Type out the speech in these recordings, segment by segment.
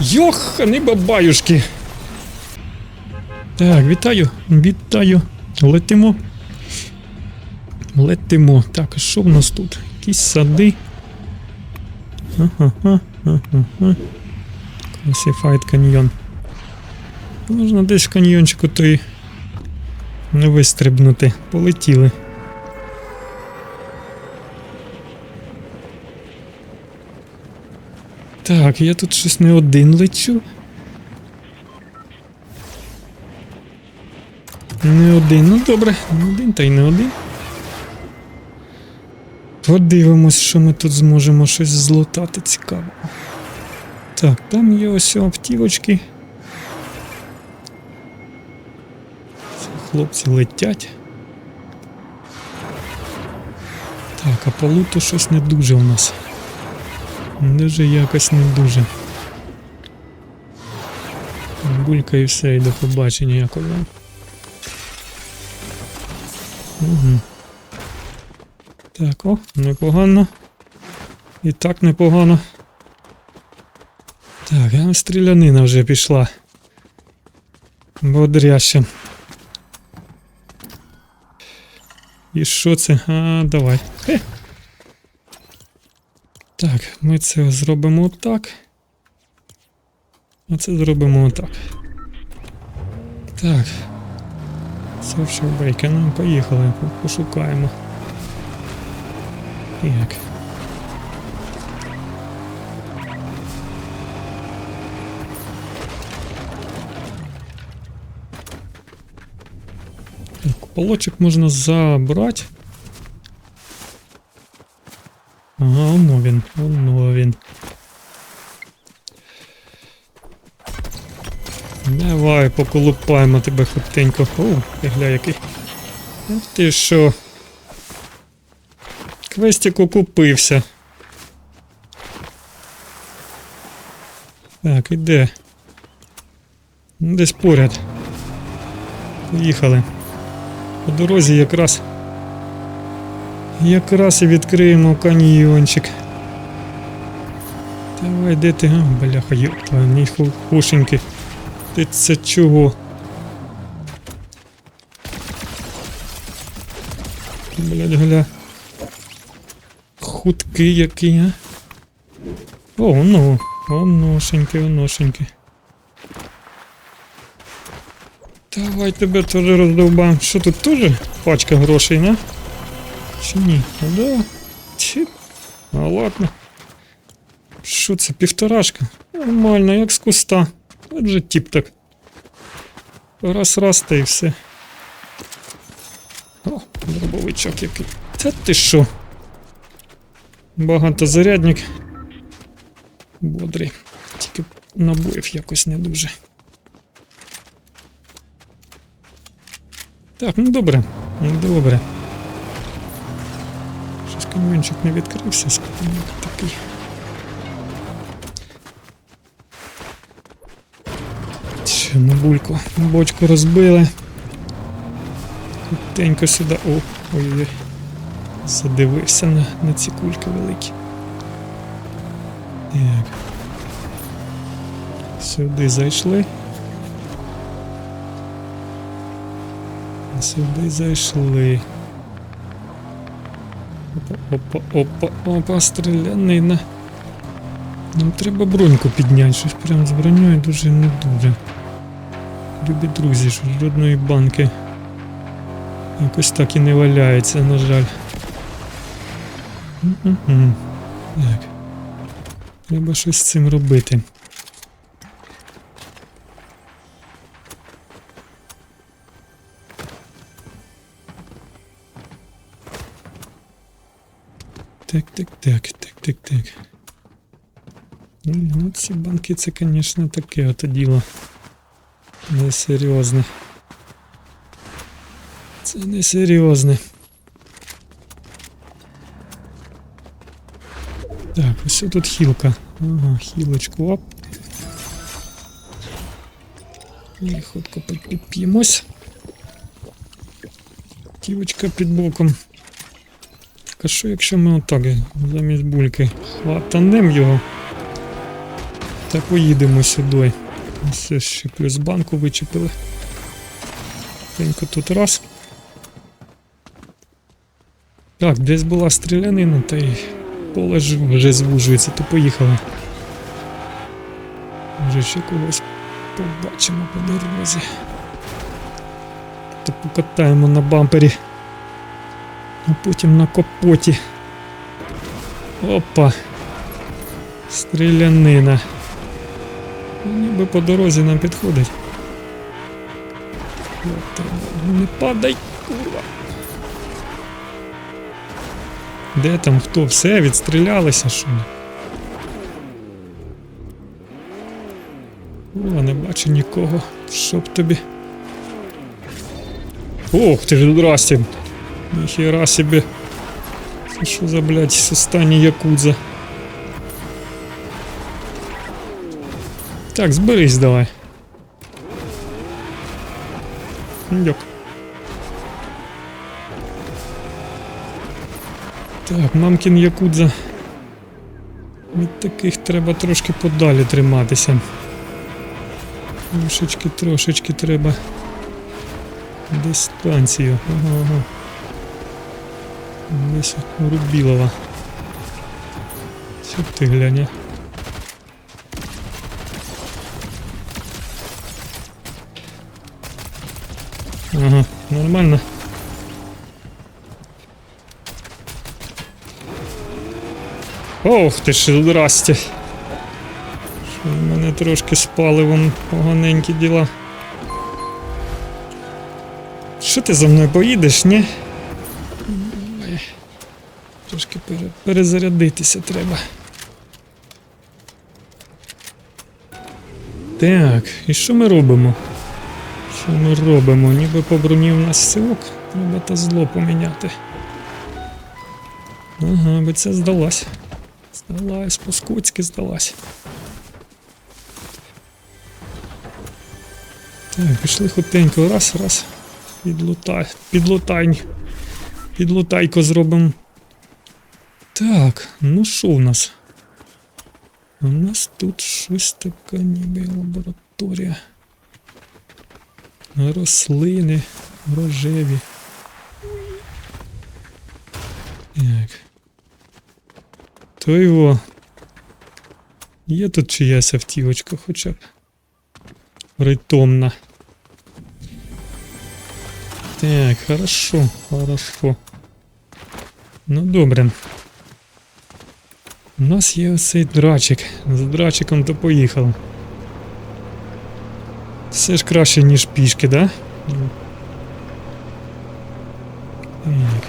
Йохани бабаюшки. Так, вітаю, вітаю. Летимо. Летимо. Так, а що в нас тут? Якісь сади. Ага, ага, ага. Класифайт каньйон. Можна десь в каньйончику той не вистрибнути. Полетіли. Так, я тут щось не один лечу. Не один, ну добре, не один та й не один. Подивимось, що ми тут зможемо щось злутати цікаво. Так, там є ось автівочки. Хлопці летять. Так, а по луту щось не дуже у нас. Дуже якось не дуже. Булька і все, і до побачення якось. Угу. Так, о, непогано. І так непогано. Так, а стрілянина вже пішла. Бодряще. І що це? А, давай. Хе. Так, ми це зробимо отак. А це зробимо отак. Так. Social Bacon, поїхали, пошукаємо. Так. Так, полочок можна забрати. Воно він, воно він. Давай, поколупаємо тебе хутенько. О, гля який. Ах ти що? Квестик окупився. Так, іде. Ну, Десь поряд. Поїхали. По дорозі якраз. Якраз і відкриємо каньйончик. Давай, де ти? А, бляха, йопта, мій ху- хушенький. Ти це чого? Блядь, гля. Хуткий який, а? О, ну, оношеньки, оношеньки. Давай тебе теж роздовбаємо. Що тут теж пачка грошей, на? Чи ні? Ну да. Чи? А ладно. Що це, півторашка? Нормально, як з куста. От же тип так. Раз раз та і все. О, дробовичок який. Та ти що? Багатозарядник. Бодрий. Тільки набоїв якось не дуже. Так, ну добре. Ну добре. Камінчик не відкрився, скажімо такий. Ще на бульку. Бочку розбили. Хутенько сюди. О, ой-ой. Задивився на, на ці кульки великі. Так. Сюди зайшли. Сюди зайшли. Опа, опа, опа, стрілянина. Нам треба броньку підняти, щось прям з броньою дуже не дуже. Любі друзі, що жодної банки якось так і не валяється, на жаль. Так. Треба щось з цим робити. Так, так, так, так, так, так. Ну, ці банки це, звісно, таке ото діло. Несерйозне. Це несерйозне. Так, ось тут хілка. Ага, хілочку оп. І хутко підп'ємось. Ківочка під боком. А що якщо ми отак замість бульки хватанем його? Та поїдемо сюди. Все ще плюс банку вичепили. Тенько тут раз. Так, десь була стрілянина, та й поле вже звужується, то поїхали. Може ще когось побачимо по дорозі. То покатаємо на бампері. А потім на капоті. Опа. Стрілянина. Ну, Ніби по дорозі нам підходить. От, Не падай, курва. Де там хто? Все, відстрілялися, що ли? О, не бачу нікого. Щоб тобі. Ох ти ж здрасте. Ніхера собі. Це що за, блядь, останній якудза? Так, зберись давай. Йок. Так, мамкін якудза. Від таких треба трошки подалі триматися. Трошечки, трошечки треба. Дистанцію. Ага, ага. Десь Рубілова. Що ти глянь? Ага, нормально. Ох ти ж, здрасте. В мене трошки з паливом поганенькі діла. Що ти за мною поїдеш, ні? Трошки перезарядитися треба. Так, і що ми робимо? Що ми робимо? Ніби по нас силок, треба та зло поміняти. Ага, би це здалась. Здалась, по-скотськи здалась. Так, пішли хутенько, раз, раз. Підлутай, підлутай. Підлутайко зробимо. Так, ну що у нас? У нас тут щось таке ніби лабораторія. Рослини рожеві. Так. То його. Є тут чиясь автівочка хоча б. Притомна. Так, хорошо, хорошо. Ну добре. У нас є оцей драчик. З драчиком то поїхали. Все ж краще, ніж пішки, да? Так.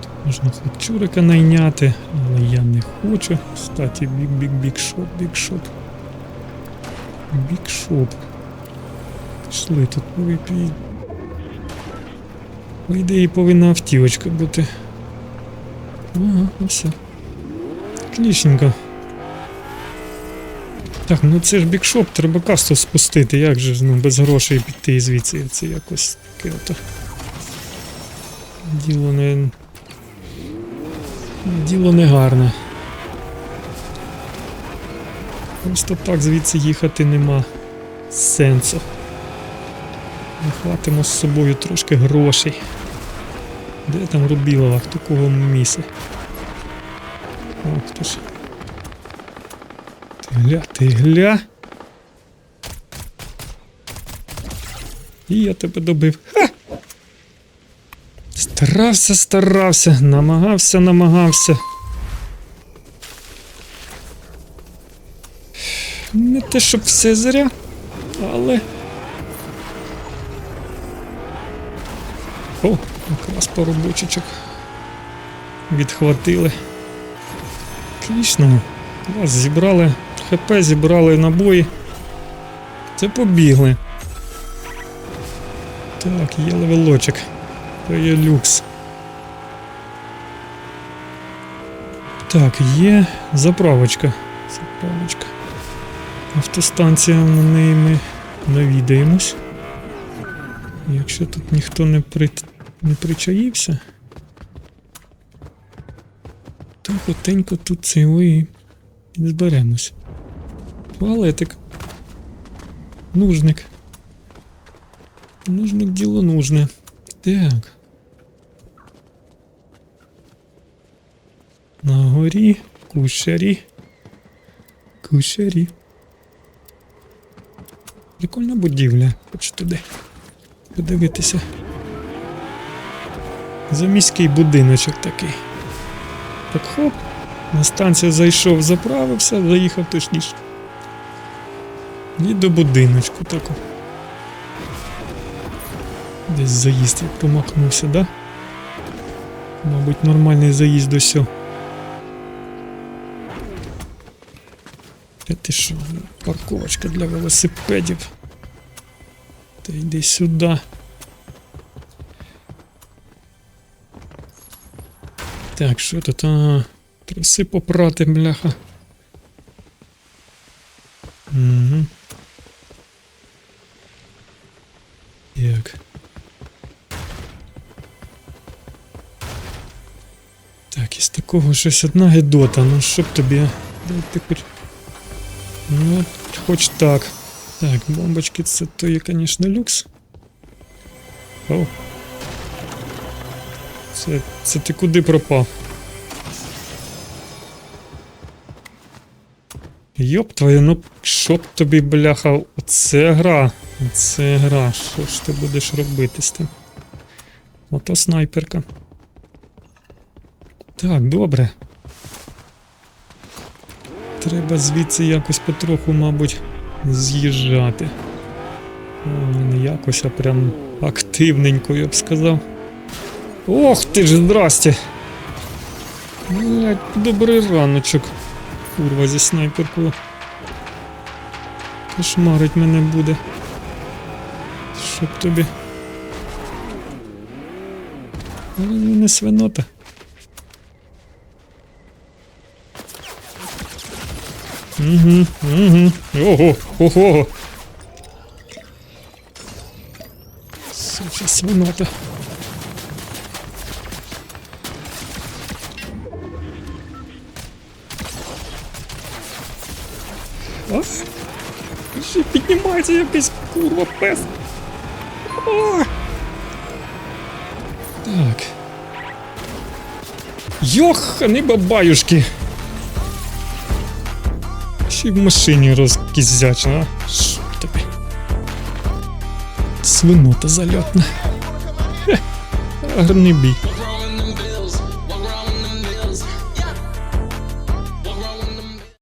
Тут можна хлопчурика найняти, але я не хочу. Кстати, бік бік бік Пішли тут випій. По ідеї повинна автівочка бути. Ага, ну все. Отлічненько. Так, ну це ж бікшоп, треба касту спустити. Як же ж ну, без грошей піти звідси? Це якось таке ото. Діло не. Діло не гарне. Просто так звідси їхати нема сенсу. Ми хватимо з собою трошки грошей. Де там Рубілова? Хто кого місце? О, хто ж. Ти гля, ти гля. І я тебе добив. Ха! Старався, старався, намагався, намагався. Не те, щоб все зря, але. О, якраз пару бочечок відхватили. Отлично. Клас, зібрали ХП, зібрали набої. Це побігли. Так, є левелочок. То є люкс. Так, є заправочка. Заправочка. Автостанція на неї ми навідаємось. Якщо тут ніхто не, при... не причаївся, то хотенько тут цілий І зберемось. Туалетик. Нужник. Нужник діло нужне. Так. На горі кушарі. Кушарі. Прикольна будівля. Хочу туди подивитися. Заміський будиночок такий. Так хоп. На станцію зайшов, заправився, заїхав точніше. І до будиночку таку. Десь заїзд я промахнувся, да? Мабуть, нормальний заїзд до сього. Ти що, парковочка для велосипедів. Та йди сюди. Так, що тут? А, труси попрати, бляха. Угу. Так. Так, із такого щось одна гедота, ну щоб тобі. Дай ти. Ну, хоч так. Так, бомбочки це то є, звісно, люкс. О. Це, це ти куди пропав? Йоп твоє, ну що б тобі, бляха, оце гра. Оце гра. Що ж ти будеш робити з тим? Ото снайперка. Так, добре. Треба звідси якось потроху, мабуть, з'їжджати. Не якось, а прям активненько, я б сказав. Ох ти ж, здрасте! Блядь, добрий раночок. Курва зі снайперкою. Кошмарить мене буде. Щоб тобі. Але не свинота. Угу, угу. Ого, ого. Суча свинота. Піднімається якийсь курва пес. А! Так. Йохани бабаюшки. Ще й в машині розкізячна, а? Що тобі? Свинота зальотна. Гарний бій.